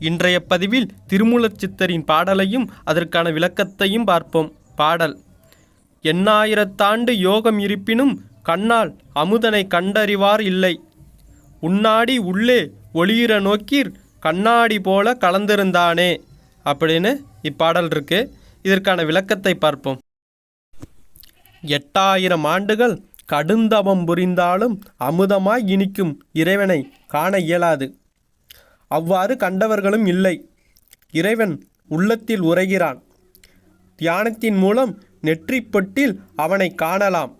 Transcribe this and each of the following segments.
இன்றைய பதிவில் திருமூலச் சித்தரின் பாடலையும் அதற்கான விளக்கத்தையும் பார்ப்போம். பாடல். எண்ணாயிரத்தாண்டு யோகம் இருப்பினும் கண்ணால் அமுதனை கண்டறிவார் இல்லை. உன்னாடி உள்ளே ஒளியிற நோக்கீர் கண்ணாடி போல கலந்திருந்தானே. அப்படின்னு இப்பாடல் இருக்கு. இதற்கான விளக்கத்தை பார்ப்போம். எட்டாயிரம் ஆண்டுகள் கடுந்தவம் புரிந்தாலும் அமுதமாய் இனிக்கும் இறைவனை காண இயலாது. அவ்வாறு கண்டவர்களும் இல்லை. இறைவன் உள்ளத்தில் உரைகிறான். தியானத்தின் மூலம் நெற்றிப்பொட்டில் அவனை காணலாம்.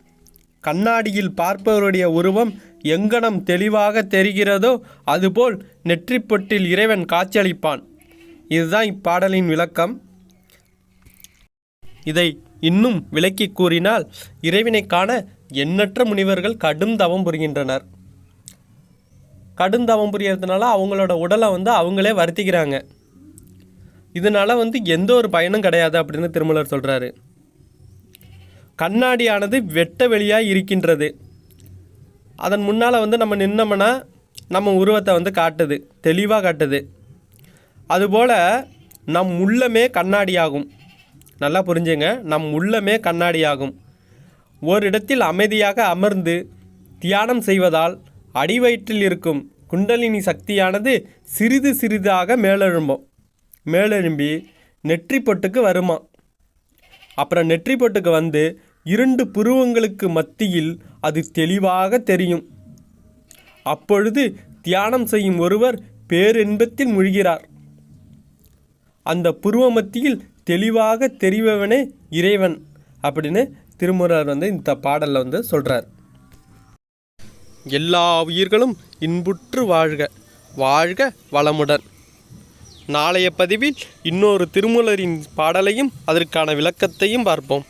கண்ணாடியில் பார்ப்பவருடைய உருவம் எங்கனம் தெளிவாக தெரிகிறதோ அதுபோல் நெற்றிப்பொட்டில் இறைவன் காட்சியளிப்பான். இதுதான் இப்பாடலின் விளக்கம். இதை இன்னும் விளக்கி கூறினால் இறைவனை காண எண்ணற்ற முனிவர்கள் கடும் தவம் புரிகின்றனர். கடும் தவம் புரியறதுனால அவங்களோட உடலை வந்து அவங்களே வருத்திக்கிறாங்க. இதனால் வந்து எந்த ஒரு பயனும் கிடையாது அப்படின்னு திருமலர் சொல்கிறாரு கண்ணாடியானது வெட்ட வெளியாக இருக்கின்றது. அதன் முன்னால் வந்து நம்ம நின்னோம்னா நம்ம உருவத்தை வந்து காட்டுது தெளிவாக காட்டுது. அதுபோல் நம் உள்ளமே கண்ணாடியாகும். நல்லா புரிஞ்சுங்க நம் உள்ளமே கண்ணாடியாகும். ஓரிடத்தில் அமைதியாக அமர்ந்து தியானம் செய்வதால் அடிவயிற்றில் இருக்கும் குண்டலினி சக்தியானது சிறிது சிறிதாக மேலெழும்பும். மேலெழும்பி நெற்றி பொட்டுக்கு வருமா? அப்புறம் நெற்றி பொட்டுக்கு வந்து இரண்டு புருவங்களுக்கு மத்தியில் அது தெளிவாக தெரியும். அப்பொழுது தியானம் செய்யும் ஒருவர் பேரின்பத்தில் முழுகிறார். அந்த புருவ மத்தியில் தெளிவாக தெரிபவனே இறைவன் அப்படின்னு திருமுறர் வந்து இந்த பாடலில் வந்து சொல்கிறார் எல்லா உயிர்களும் இன்புற்று வாழ்க வாழ்க வளமுடன். நாளைய பதிவில் இன்னொரு திருமூலரின் பாடலையும் அதற்கான விளக்கத்தையும் பார்ப்போம்.